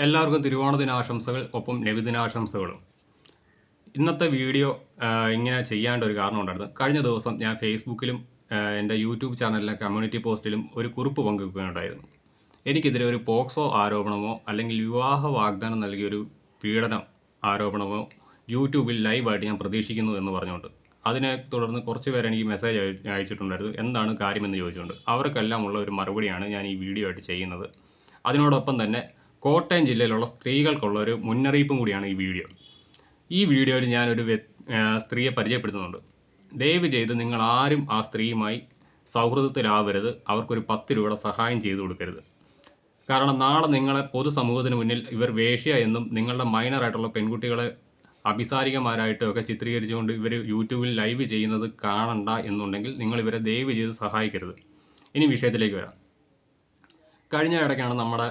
എല്ലാവർക്കും തിരുവോണ ദിനാശംസകൾ ഒപ്പം നബിദിനാശംസകളും. ഇന്നത്തെ വീഡിയോ ഇങ്ങനെ ചെയ്യേണ്ട ഒരു കാരണം ഉണ്ടായിരുന്നു. കഴിഞ്ഞ ദിവസം ഞാൻ ഫേസ്ബുക്കിലും എന്റെ യൂട്യൂബ് ചാനലിലെ കമ്മ്യൂണിറ്റി പോസ്റ്റിലും ഒരു കുറിപ്പ് പങ്കുവെക്കുകയുണ്ടായിരുന്നു. എനിക്കെതിരെ ഒരു പോക്സോ ആരോപണമോ അല്ലെങ്കിൽ വിവാഹ വാഗ്ദാനം നൽകിയൊരു പീഡനം ആരോപണമോ യൂട്യൂബിൽ ലൈവായിട്ട് ഞാൻ പ്രതീക്ഷിക്കുന്നു എന്ന് പറഞ്ഞുകൊണ്ട്. അതിനെ തുടർന്ന് കുറച്ച് പേരെനിക്ക് മെസ്സേജ് അയ- അയച്ചിട്ടുണ്ടായിരുന്നു. എന്താണ് കാര്യമെന്ന് ചോദിച്ചുകൊണ്ട്. അവർക്കെല്ലാം ഉള്ള ഒരു മറുപടിയാണ് ഞാൻ ഈ വീഡിയോ ആയിട്ട് ചെയ്യുന്നത്. അതിനോടൊപ്പം തന്നെ കോട്ടയം ജില്ലയിലുള്ള സ്ത്രീകൾക്കുള്ള ഒരു മുന്നറിയിപ്പും കൂടിയാണ് ഈ വീഡിയോ. ഈ വീഡിയോയിൽ ഞാനൊരു സ്ത്രീയെ പരിചയപ്പെടുത്തുന്നുണ്ട്. ദയവ് ചെയ്ത് നിങ്ങൾ ആരും ആ സ്ത്രീയുമായി സൗഹൃദത്തിലാവരുത്. അവർക്കൊരു പത്ത് രൂപയുടെ സഹായം ചെയ്തു കൊടുക്കരുത്. കാരണം നാളെ നിങ്ങളെ പൊതുസമൂഹത്തിന് മുന്നിൽ ഇവർ വേഷ്യ എന്നും നിങ്ങളുടെ മൈനറായിട്ടുള്ള പെൺകുട്ടികളെ അഭിസാരികമാരായിട്ടും ഒക്കെ ചിത്രീകരിച്ചുകൊണ്ട് ഇവർ യൂട്യൂബിൽ ലൈവ് ചെയ്യുന്നത് കാണണ്ട എന്നുണ്ടെങ്കിൽ നിങ്ങൾ ഇവരെ ദയവ് ചെയ്ത് സഹായിക്കരുത്. ഇനി വിഷയത്തിലേക്ക് വരാം. കഴിഞ്ഞ ഇടയ്ക്കാണ് നമ്മുടെ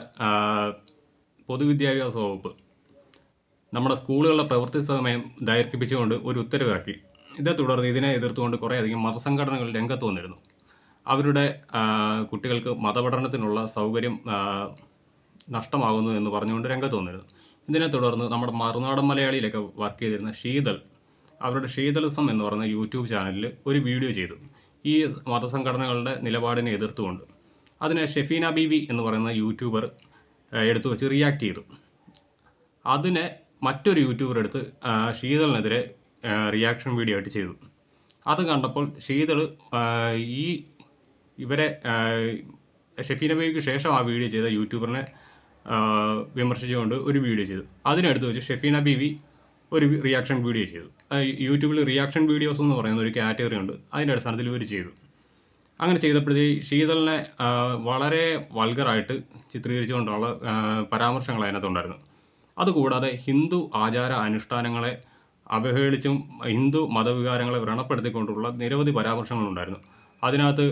പൊതുവിദ്യാഭ്യാസ വകുപ്പ് നമ്മുടെ സ്കൂളുകളുടെ പ്രവൃത്തി സമയം ദൈർഘിപ്പിച്ചുകൊണ്ട് ഒരു ഉത്തരവിറക്കി. ഇതേ തുടർന്ന് ഇതിനെ എതിർത്തുകൊണ്ട് കുറേയധികം മതസംഘടനകൾ രംഗത്ത് വന്നിരുന്നു. അവരുടെ കുട്ടികൾക്ക് മതപഠനത്തിനുള്ള സൗകര്യം നഷ്ടമാകുന്നു എന്ന് പറഞ്ഞുകൊണ്ട് രംഗത്ത് വന്നിരുന്നു. ഇതിനെ തുടർന്ന് നമ്മുടെ മറുനാടൻ മലയാളിയിലൊക്കെ വർക്ക് ചെയ്തിരുന്ന ശീതൽ അവരുടെ ശീതളിസം എന്ന് പറയുന്ന യൂട്യൂബ് ചാനലിൽ ഒരു വീഡിയോ ചെയ്തു. ഈ മതസംഘടനകളുടെ നിലപാടിനെ എതിർത്തുകൊണ്ട്. അതിനെ ഷെഫീന ബീവി എന്ന് പറയുന്ന യൂട്യൂബർ എടുത്തു വെച്ച് റിയാക്ട് ചെയ്തു. അതിനെ മറ്റൊരു യൂട്യൂബർ എടുത്ത് ഷീതളിനെതിരെ റിയാക്ഷൻ വീഡിയോ ആയിട്ട് ചെയ്തു. അത് കണ്ടപ്പോൾ ശീതൾ ഈ ഇവരെ ഷെഫീന ബേബിക്ക് ശേഷം ആ വീഡിയോ ചെയ്ത യൂട്യൂബറിനെ വിമർശിച്ചുകൊണ്ട് ഒരു വീഡിയോ ചെയ്തു. അതിനടുത്ത് വെച്ച് ഷെഫീന ബീവി ഒരു റിയാക്ഷൻ വീഡിയോ ചെയ്തു. യൂട്യൂബിൽ റിയാക്ഷൻ വീഡിയോസ് എന്ന് പറയുന്ന ഒരു കാറ്റഗറി ഉണ്ട്. അതിന്റെ അടിസ്ഥാനത്തിൽ ഇവർ ചെയ്തു. അങ്ങനെ ചെയ്തപ്പോഴത്തേ ശീതളിനെ വളരെ വൾഗറായിട്ട് ചിത്രീകരിച്ചുകൊണ്ടുള്ള പരാമർശങ്ങൾ അതിനകത്തുണ്ടായിരുന്നു. അതുകൂടാതെ ഹിന്ദു ആചാര അനുഷ്ഠാനങ്ങളെ അവഹേളിച്ചും ഹിന്ദു മതവികാരങ്ങളെ വ്രണപ്പെടുത്തിക്കൊണ്ടുള്ള നിരവധി പരാമർശങ്ങളുണ്ടായിരുന്നു. അതിനകത്ത്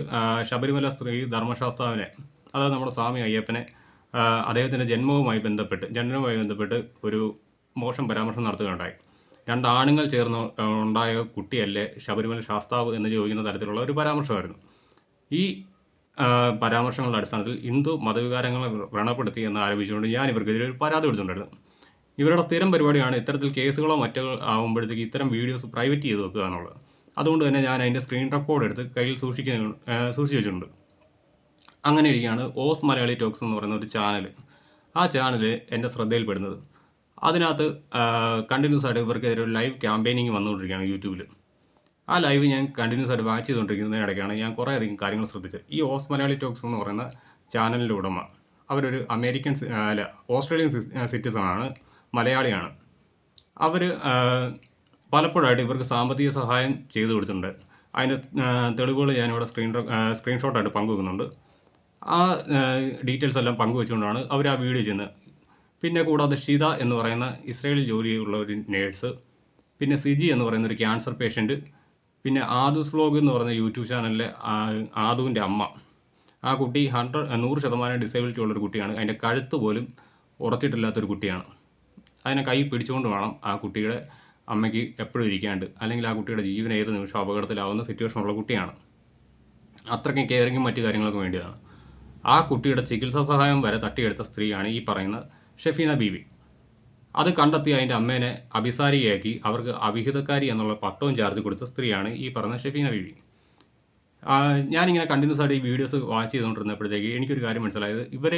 ശബരിമല സ്ത്രീ ധർമ്മശാസ്താവിനെ അതായത് നമ്മുടെ സ്വാമി അയ്യപ്പനെ അദ്ദേഹത്തിന്റെ ജന്മവുമായി ബന്ധപ്പെട്ട് ജനനവുമായി ബന്ധപ്പെട്ട് ഒരു മോശം പരാമർശം നടത്തുകയുണ്ടായി. രണ്ട് ആണുങ്ങൾ ചേർന്ന് ഉണ്ടായ കുട്ടിയല്ലേ ശബരിമല ശാസ്താവ് എന്ന് ചോദിക്കുന്ന തരത്തിലുള്ള ഒരു പരാമർശമായിരുന്നു. ഈ പരാമർശങ്ങളുടെ അടിസ്ഥാനത്തിൽ ഹിന്ദു മതവികാരങ്ങളെ വ്രണപ്പെടുത്തി എന്ന് ആരോപിച്ചുകൊണ്ട് ഞാൻ ഇവർക്കെതിരെ ഒരു പരാതി കൊടുത്തിട്ടുണ്ടായിരുന്നു. ഇവരുടെ സ്ഥിരം പരിപാടിയാണ് ഇത്തരത്തിൽ കേസുകളോ മറ്റോ ആകുമ്പോഴത്തേക്ക് ഇത്തരം വീഡിയോസ് പ്രൈവറ്റ് ചെയ്ത് വെക്കുക എന്നുള്ളത്. അതുകൊണ്ട് തന്നെ ഞാൻ അതിന്റെ സ്ക്രീൻ റെക്കോർഡ് എടുത്ത് കയ്യിൽ സൂക്ഷിക്കുന്ന സൂക്ഷിച്ച് വെച്ചിട്ടുണ്ട്. അങ്ങനെ ഇരിക്കുകയാണ് ഓസ് മലയാളി ടോക്സ് എന്ന് പറയുന്ന ഒരു ചാനൽ ആ ചാനൽ എന്റെ ശ്രദ്ധയിൽപ്പെടുന്നത്. അതിനകത്ത് കണ്ടിന്യൂസ് ആയിട്ട് ഇവർക്കെതിരെ ഒരു ലൈവ് ക്യാമ്പയിനിങ് വന്നുകൊണ്ടിരിക്കുകയാണ് യൂട്യൂബിൽ ആ ലൈവ് ഞാൻ കണ്ടിന്യൂസ് ആയിട്ട് വാച്ച് ചെയ്തുകൊണ്ടിരിക്കുന്നതിനിടയ്ക്കാണ് ഞാൻ കുറേ അധികം കാര്യങ്ങൾ ശ്രദ്ധിച്ചത്. ഈ ഓസ് മലയാളി ടോക്സ് എന്ന് പറയുന്ന ചാനലിന്റെ ഉടമ അവരൊരു അമേരിക്കൻ അല്ല ഓസ്ട്രേലിയൻ സിറ്റിസൺ ആണ് മലയാളിയാണ്. അവർ പലപ്പോഴായിട്ട് ഇവർക്ക് സാമ്പത്തിക സഹായം ചെയ്തു കൊടുത്തിട്ടുണ്ട്. അതിന്റെ തെളിവുകൾ ഞാനിവിടെ സ്ക്രീൻ സ്ക്രീൻഷോട്ടായിട്ട് പങ്കുവെക്കുന്നുണ്ട്. ആ ഡീറ്റെയിൽസ് എല്ലാം പങ്കുവെച്ചുകൊണ്ടാണ് അവർ ആ വീഡിയോ ചെയ്യുന്നത്. പിന്നെ കൂടാതെ ഷിത എന്ന് പറയുന്ന ഇസ്രയേലിൽ ജോലിയുള്ള ഒരു നേഴ്സ് പിന്നെ സിജി എന്ന് പറയുന്ന ഒരു ക്യാൻസർ പേഷ്യന്റ് പിന്നെ ആദൂസ് വ്ലോഗ് എന്ന് പറയുന്ന യൂട്യൂബ് ചാനലിലെ ആദുവിന്റെ അമ്മ. ആ കുട്ടി ഹൺഡ്രഡ് നൂറ് ശതമാനം ഡിസേബിലിറ്റി ഉള്ളൊരു കുട്ടിയാണ്. അതിന്റെ കഴുത്ത് പോലും ഉറച്ചിട്ടില്ലാത്തൊരു കുട്ടിയാണ്. അതിനെ കൈ പിടിച്ചുകൊണ്ട് വേണം ആ കുട്ടിയുടെ അമ്മയ്ക്ക് എപ്പോഴും ഇരിക്കാണ്ട്. അല്ലെങ്കിൽ ആ കുട്ടിയുടെ ജീവൻ ഏത് നിമിഷം അപകടത്തിലാവുന്ന സിറ്റുവേഷൻ ഉള്ള കുട്ടിയാണ്. അത്രയ്ക്കും കെയറിങ്ങും മറ്റു കാര്യങ്ങളൊക്കെ വേണ്ടിയതാണ്. ആ കുട്ടിയുടെ ചികിത്സാ സഹായം വരെ തട്ടിയെടുത്ത സ്ത്രീയാണ് ഈ പറയുന്ന ഷെഫീന ബീവി. അത് കണ്ടെത്തി അതിന്റെ അമ്മേനെ അഭിസാരിയാക്കി അവർക്ക് അവിഹിതക്കാരി എന്നുള്ള പട്ടവും ചാർത്തി കൊടുത്ത സ്ത്രീയാണ് ഈ പറഞ്ഞ ഷെഫീന ബീവി. ഞാനിങ്ങനെ കണ്ടിന്യൂസ് ആയിട്ട് ഈ വീഡിയോസ് വാച്ച് ചെയ്തുകൊണ്ടിരുന്നപ്പോഴത്തേക്ക് എനിക്കൊരു കാര്യം മനസ്സിലായത്. ഇവർ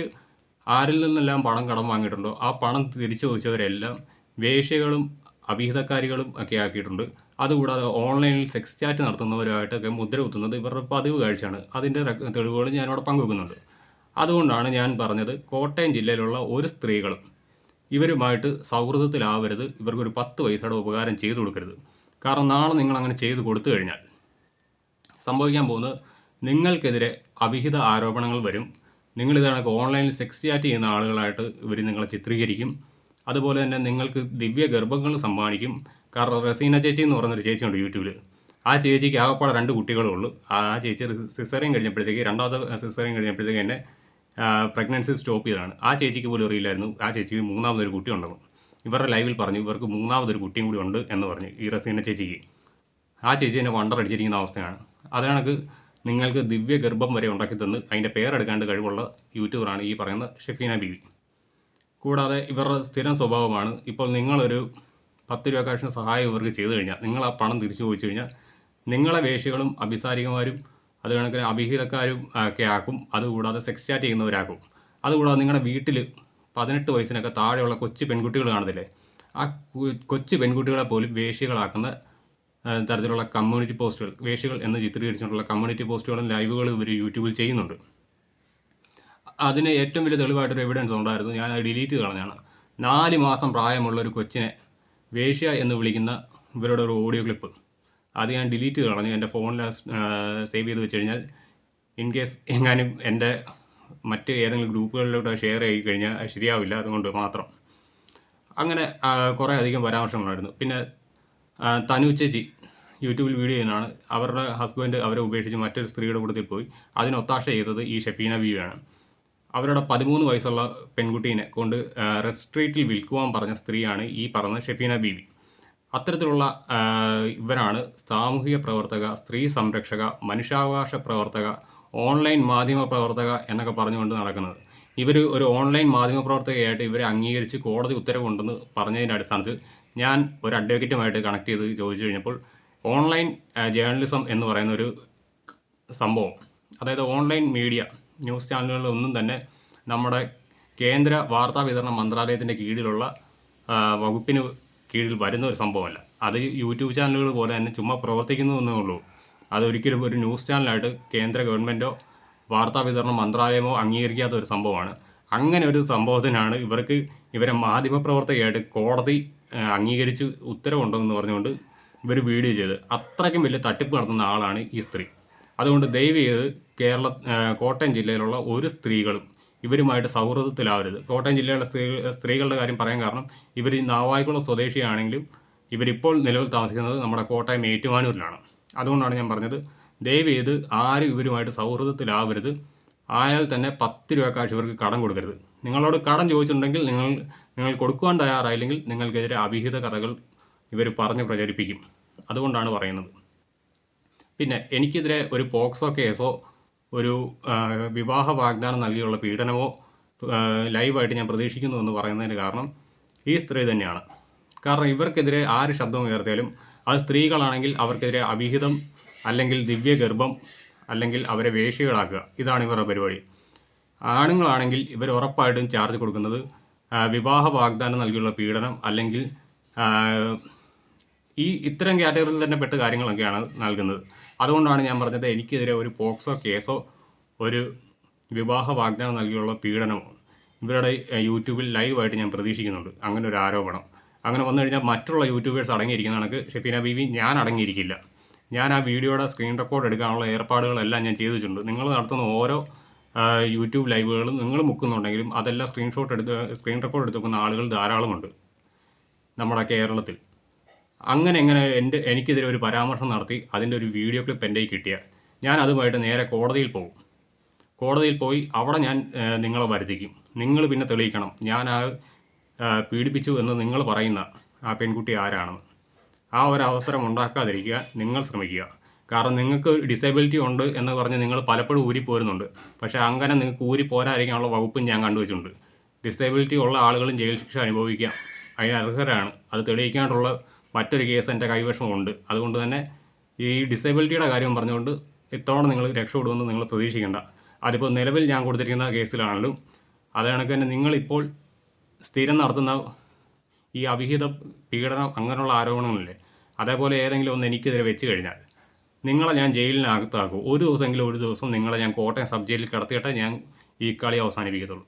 ആരിൽ നിന്നെല്ലാം പണം കടം വാങ്ങിയിട്ടുണ്ടോ? ആ പണം തിരിച്ചു ചോദിച്ചവരെല്ലാം വേശ്യകളും അവിഹിതക്കാരികളും ഒക്കെ ആക്കിയിട്ടുണ്ട്. അതുകൂടാതെ ഓൺലൈനിൽ സെക്സ് ചാറ്റ് നടത്തുന്നവരുമായിട്ടൊക്കെ മുദ്ര കുത്തുന്നത് ഇവരുടെ പതിവ് കാഴ്ചയാണ്. അതിന്റെ തെളിവുകൾ ഞാനിവിടെ പങ്കുവെക്കുന്നുണ്ട്. അതുകൊണ്ടാണ് ഞാൻ പറഞ്ഞത് കോട്ടയം ജില്ലയിലുള്ള ഒരു സ്ത്രീകളും ഇവരുമായിട്ട് സൗഹൃദത്തിലാവരുത്. ഇവർക്കൊരു പത്ത് പൈസയുടെ ഉപകാരം ചെയ്തു കൊടുക്കരുത്. കാരണം നാളെ നിങ്ങൾ അങ്ങനെ ചെയ്തു കൊടുത്തു കഴിഞ്ഞാൽ സംഭവിക്കാൻ പോകുന്നത് നിങ്ങൾക്കെതിരെ അവിഹിത ആരോപണങ്ങൾ വരും. നിങ്ങൾ ഓൺലൈനിൽ സെക്സ് ചാറ്റ് ചെയ്യുന്ന ആളുകളായിട്ട് ഇവർ നിങ്ങളെ ചിത്രീകരിക്കും. അതുപോലെ തന്നെ നിങ്ങൾക്ക് ദിവ്യ ഗർഭങ്ങൾ സമ്മാനിക്കും. കാരണം റസീന ചേച്ചി എന്ന് പറയുന്നൊരു ചേച്ചിയുണ്ട് യൂട്യൂബിൽ ആ ചേച്ചിക്ക് ആകപ്പാടെ രണ്ട് കുട്ടികളേ ഉള്ളൂ ആ ചേച്ചി സിസറിയും കഴിഞ്ഞപ്പോഴത്തേക്ക് രണ്ടാമത്തെ സിസറിയും കഴിഞ്ഞപ്പോഴത്തേക്ക് എന്നെ പ്രഗ്നൻസി സ്റ്റോപ്പ് ചെയ്തതാണ്. ആ ചേച്ചിക്ക് പോലും അറിയില്ലായിരുന്നു. ആ ചേച്ചിക്ക് മൂന്നാമതൊരു കുട്ടി ഉണ്ടെന്ന്. ഇവരുടെ ലൈവിൽ പറഞ്ഞു ഇവർക്ക് മൂന്നാമതൊരു കുട്ടിയും കൂടി ഉണ്ട് എന്ന് പറഞ്ഞു ഈ റസീന ചേച്ചിക്ക്. ആ ചേച്ചി എന്നെ വണ്ടർ അടിച്ചിരിക്കുന്ന അവസ്ഥയാണ്. അതാണക്ക് നിങ്ങൾക്ക് ദിവ്യ ഗർഭം വരെ ഉണ്ടാക്കി തന്ന് അതിന്റെ പേരെടുക്കാണ്ട് കഴിവുള്ള യൂട്യൂബറാണ് ഈ പറയുന്ന ഷെഫീന ബീവി. കൂടാതെ ഇവരുടെ സ്ഥിരം സ്വഭാവമാണ് ഇപ്പോൾ നിങ്ങളൊരു പത്ത് രൂപ കാശിന് സഹായം ഇവർക്ക് ചെയ്തു കഴിഞ്ഞാൽ നിങ്ങൾ ആ പണം തിരിച്ചു ചോദിച്ചു കഴിഞ്ഞാൽ നിങ്ങളെ വേഷികളും അഭിസാരികമാരും അത് കണക്കിന് അഭിഹിതക്കാരും ഒക്കെ ആക്കും. അതുകൂടാതെ സെക്സ് ചാറ്റ് ചെയ്യുന്നവരാക്കും. അതുകൂടാതെ നിങ്ങളുടെ വീട്ടിൽ പതിനെട്ട് വയസ്സിനൊക്കെ താഴെയുള്ള കൊച്ചു പെൺകുട്ടികൾ കാണത്തില്ലേ ആ കൊച്ചു പെൺകുട്ടികളെ പോലും വേഷികളാക്കുന്ന തരത്തിലുള്ള കമ്മ്യൂണിറ്റി പോസ്റ്റുകൾ വേഷികൾ എന്ന് ചിത്രീകരിച്ചിട്ടുള്ള കമ്മ്യൂണിറ്റി പോസ്റ്റുകളും ലൈവുകളും ഇവർ യൂട്യൂബിൽ ചെയ്യുന്നുണ്ട്. അതിന് ഏറ്റവും വലിയ തെളിവായിട്ടൊരു എവിഡൻസ് ഉണ്ടായിരുന്നു. ഞാൻ അത് ഡിലീറ്റ് കളഞ്ഞാണ്. നാല് മാസം പ്രായമുള്ള ഒരു കൊച്ചിനെ വേഷ്യ എന്ന് വിളിക്കുന്ന ഇവരുടെ ഒരു ഓഡിയോ ക്ലിപ്പ് അത് ഞാൻ ഡിലീറ്റ് കളഞ്ഞു. എന്റെ ഫോണിൽ സേവ് ചെയ്ത് വെച്ച് കഴിഞ്ഞാൽ ഇൻ കേസ് എങ്ങാനും എന്റെ മറ്റ് ഏതെങ്കിലും ഗ്രൂപ്പുകളിലൂടെ ഷെയർ ചെയ്ത് കഴിഞ്ഞാൽ ശരിയാവില്ല. അതുകൊണ്ട് മാത്രം. അങ്ങനെ കുറേ അധികം പരാമർശങ്ങളായിരുന്നു. പിന്നെ തനു ചേച്ചി യൂട്യൂബിൽ വീഡിയോ ചെയ്യുന്നതാണ്. അവരുടെ ഹസ്ബൻഡ് അവരെ ഉപേക്ഷിച്ച് മറ്റൊരു സ്ത്രീയുടെ കൂട്ടത്തിൽ പോയി. അതിനൊത്താശ ചെയ്തത് ഈ ഷെഫീന ബീവിയാണ് അവരുടെ പതിമൂന്ന് വയസ്സുള്ള പെൺകുട്ടീനെ കൊണ്ട് റെഡ് സ്ട്രീറ്റിൽ വിൽക്കുവാൻ പറഞ്ഞ സ്ത്രീയാണ് ഈ പറഞ്ഞ ഷെഫീന ബീവി. അത്തരത്തിലുള്ള ഇവരാണ് സാമൂഹിക പ്രവർത്തക സ്ത്രീ സംരക്ഷക മനുഷ്യാവകാശ പ്രവർത്തക ഓൺലൈൻ മാധ്യമ പ്രവർത്തക എന്നൊക്കെ പറഞ്ഞുകൊണ്ട് നടക്കുന്നത്. ഇവർ ഒരു ഓൺലൈൻ മാധ്യമ പ്രവർത്തകയായിട്ട് ഇവരെ അംഗീകരിച്ച് കോടതി ഉത്തരവുണ്ടെന്ന് പറഞ്ഞതിന്റെ അടിസ്ഥാനത്തിൽ ഞാൻ ഒരു അഡ്വക്കേറ്റുമായിട്ട് കണക്ട് ചെയ്ത് ചോദിച്ചു കഴിഞ്ഞപ്പോൾ ഓൺലൈൻ ജേർണലിസം എന്ന് പറയുന്ന ഒരു സംഭവം അതായത് ഓൺലൈൻ മീഡിയ ന്യൂസ് ചാനലുകളൊന്നും തന്നെ നമ്മുടെ കേന്ദ്ര വാർത്താ വിതരണ മന്ത്രാലയത്തിന്റെ കീഴിലുള്ള വകുപ്പിന് കീഴിൽ വരുന്ന ഒരു സംഭവമല്ല. അത് യൂട്യൂബ് ചാനലുകൾ പോലെ തന്നെ ചുമ്മാ പ്രവർത്തിക്കുന്നു എന്നേ ഉള്ളൂ. അതൊരിക്കലും ഒരു ന്യൂസ് ചാനലായിട്ട് കേന്ദ്ര ഗവൺമെന്റോ വാർത്താ വിതരണ മന്ത്രാലയമോ അംഗീകരിക്കാത്ത ഒരു സംഭവമാണ്. അങ്ങനെ ഒരു സംഭവത്തിനാണ് ഇവർക്ക് ഇവരെ മാധ്യമപ്രവർത്തകയായിട്ട് കോടതി അംഗീകരിച്ച് ഉത്തരവുണ്ടെന്ന് പറഞ്ഞുകൊണ്ട് ഇവർ വീഡിയോ ചെയ്ത് അത്രയ്ക്കും വലിയ തട്ടിപ്പ് നടത്തുന്ന ആളാണ് ഈ സ്ത്രീ. അതുകൊണ്ട് ദയവ് ചെയ്ത് കേരള കോട്ടയം ജില്ലയിലുള്ള ഒരു സ്ത്രീകളും ഇവരുമായിട്ട് സൗഹൃദത്തിലാവരുത്. കോട്ടയം ജില്ലയിലെ സ്ത്രീ സ്ത്രീകളുടെ കാര്യം പറയാൻ കാരണം ഇവർ ഈ നാവായിക്കുളം സ്വദേശിയാണെങ്കിലും ഇവരിപ്പോൾ നിലവിൽ താമസിക്കുന്നത് നമ്മുടെ കോട്ടയം ഏറ്റുമാനൂരിലാണ്. അതുകൊണ്ടാണ് ഞാൻ പറഞ്ഞത് ദയവ് ചെയ്ത് ആരും ഇവരുമായിട്ട് സൗഹൃദത്തിലാവരുത്. ആയാൽ തന്നെ പത്ത് രൂപ കാശ് ഇവർക്ക് കടം കൊടുക്കരുത്. നിങ്ങളോട് കടം ചോദിച്ചിട്ടുണ്ടെങ്കിൽ നിങ്ങൾ നിങ്ങൾ കൊടുക്കുവാൻ തയ്യാറായില്ലെങ്കിൽ നിങ്ങൾക്കെതിരെ അവിഹിത കഥകൾ ഇവർ പറഞ്ഞ് പ്രചരിപ്പിക്കും. അതുകൊണ്ടാണ് പറയുന്നത്. പിന്നെ എനിക്കെതിരെ ഒരു പോക്സോ കേസോ ഒരു വിവാഹ വാഗ്ദാനം നൽകിയുള്ള പീഡനമോ ലൈവായിട്ട് ഞാൻ പ്രതീക്ഷിക്കുന്നു എന്ന് പറയുന്നതിന് കാരണം ഈ സ്ത്രീ തന്നെയാണ്. കാരണം ഇവർക്കെതിരെ ആര് ശബ്ദം ഉയർത്തിയാലും അത് സ്ത്രീകളാണെങ്കിൽ അവർക്കെതിരെ അവിഹിതം അല്ലെങ്കിൽ ദിവ്യഗർഭം അല്ലെങ്കിൽ അവരെ വേഷികളാക്കുക. ഇതാണ് ഇവരുടെ പരിപാടി. ആണുങ്ങളാണെങ്കിൽ ഇവർ ഉറപ്പായിട്ടും ചാർജ് കൊടുക്കുന്നത് വിവാഹ വാഗ്ദാനം നൽകിയുള്ള പീഡനം അല്ലെങ്കിൽ ഈ ഇത്തരം കാറ്റഗറിയിൽ തന്നെ പെട്ട കാര്യങ്ങളൊക്കെയാണ് നൽകുന്നത്. അതുകൊണ്ടാണ് ഞാൻ പറഞ്ഞത് എനിക്കെതിരെ ഒരു പോക്സോ കേസോ ഒരു വിവാഹ വാഗ്ദാനം നൽകിയുള്ള പീഡനമോ ഇവരുടെ യൂട്യൂബിൽ ലൈവായിട്ട് ഞാൻ പ്രതീക്ഷിക്കുന്നുണ്ട്. അങ്ങനെ ഒരു ആരോപണം. അങ്ങനെ വന്നു കഴിഞ്ഞാൽ മറ്റുള്ള യൂട്യൂബേഴ്സ് അടങ്ങിയിരിക്കുന്ന കണക്ക് ഷെഫീന ബീവി ഞാൻ അടങ്ങിയിരിക്കില്ല. ഞാൻ ആ വീഡിയോയുടെ സ്ക്രീൻ റെക്കോർഡ് എടുക്കാനുള്ള ഏർപ്പാടുകളെല്ലാം ഞാൻ ചെയ്തിട്ടുണ്ട്. നിങ്ങൾ നടത്തുന്ന ഓരോ യൂട്യൂബ് ലൈവുകളും നിങ്ങൾ മുക്കുന്നുണ്ടെങ്കിലും അതെല്ലാം സ്ക്രീൻഷോട്ട് എടുത്ത് സ്ക്രീൻ റെക്കോർഡ് എടുത്ത് വെക്കുന്ന ആളുകൾ ധാരാളമുണ്ട് നമ്മുടെ കേരളത്തിൽ. അങ്ങനെ എങ്ങനെ എന്റെ എനിക്കെതിരെ ഒരു പരാമർശം നടത്തി അതിന്റെ ഒരു വീഡിയോ ക്ലിപ്പ് എന്റെ കിട്ടിയാൽ ഞാൻ അതുമായിട്ട് നേരെ കോടതിയിൽ പോകും. കോടതിയിൽ പോയി അവിടെ ഞാൻ നിങ്ങളെ വരുത്തിക്കും. നിങ്ങൾ പിന്നെ തെളിയിക്കണം. ഞാൻ ആ പീഡിപ്പിച്ചു എന്ന് നിങ്ങൾ പറയുന്ന ആ പെൺകുട്ടി ആരാണെന്ന്. ആ ഒരു അവസരം ഉണ്ടാക്കാതിരിക്കുക നിങ്ങൾ ശ്രമിക്കുക. കാരണം നിങ്ങൾക്ക് ഡിസേബിലിറ്റി ഉണ്ട് എന്ന് പറഞ്ഞ് നിങ്ങൾ പലപ്പോഴും ഊരി പോരുന്നുണ്ട്. പക്ഷേ അങ്ങനെ നിങ്ങൾക്ക് ഊരി പോരാതിരിക്കാനുള്ള വകുപ്പും ഞാൻ കണ്ടുവച്ചിട്ടുണ്ട്. ഡിസേബിലിറ്റി ഉള്ള ആളുകളും ജയിൽ ശിക്ഷ അനുഭവിക്കാം. അതിന് അർഹരാണ്. അത് തെളിയിക്കാനുള്ള മറ്റൊരു കേസ് എന്റെ കൈവശമുണ്ട്. അതുകൊണ്ട് തന്നെ ഈ ഡിസേബിലിറ്റിയുടെ കാര്യം പറഞ്ഞുകൊണ്ട് ഇത്തവണ നിങ്ങൾ രക്ഷപ്പെടുമെന്ന് നിങ്ങൾ പ്രതീക്ഷിക്കേണ്ട. അതിപ്പോൾ നിലവിൽ ഞാൻ കൊടുത്തിരിക്കുന്ന കേസിലാണെങ്കിലും അത് തന്നെ നിങ്ങളിപ്പോൾ സ്ഥിരം നടത്തുന്ന ഈ അവിഹിത പീഡനം അങ്ങനെയുള്ള ആരോപണങ്ങളില്ലേ അതേപോലെ ഏതെങ്കിലും ഒന്ന് എനിക്കെതിരെ വെച്ച് കഴിഞ്ഞാൽ നിങ്ങളെ ഞാൻ ജയിലിനകത്താക്കും. ഒരു ദിവസമെങ്കിലും ഒരു ദിവസം നിങ്ങളെ ഞാൻ കോട്ടയം സബ് ജയിലിൽ കിടത്തിയിട്ടേ ഞാൻ ഈ കളി അവസാനിപ്പിക്കത്തുള്ളൂ.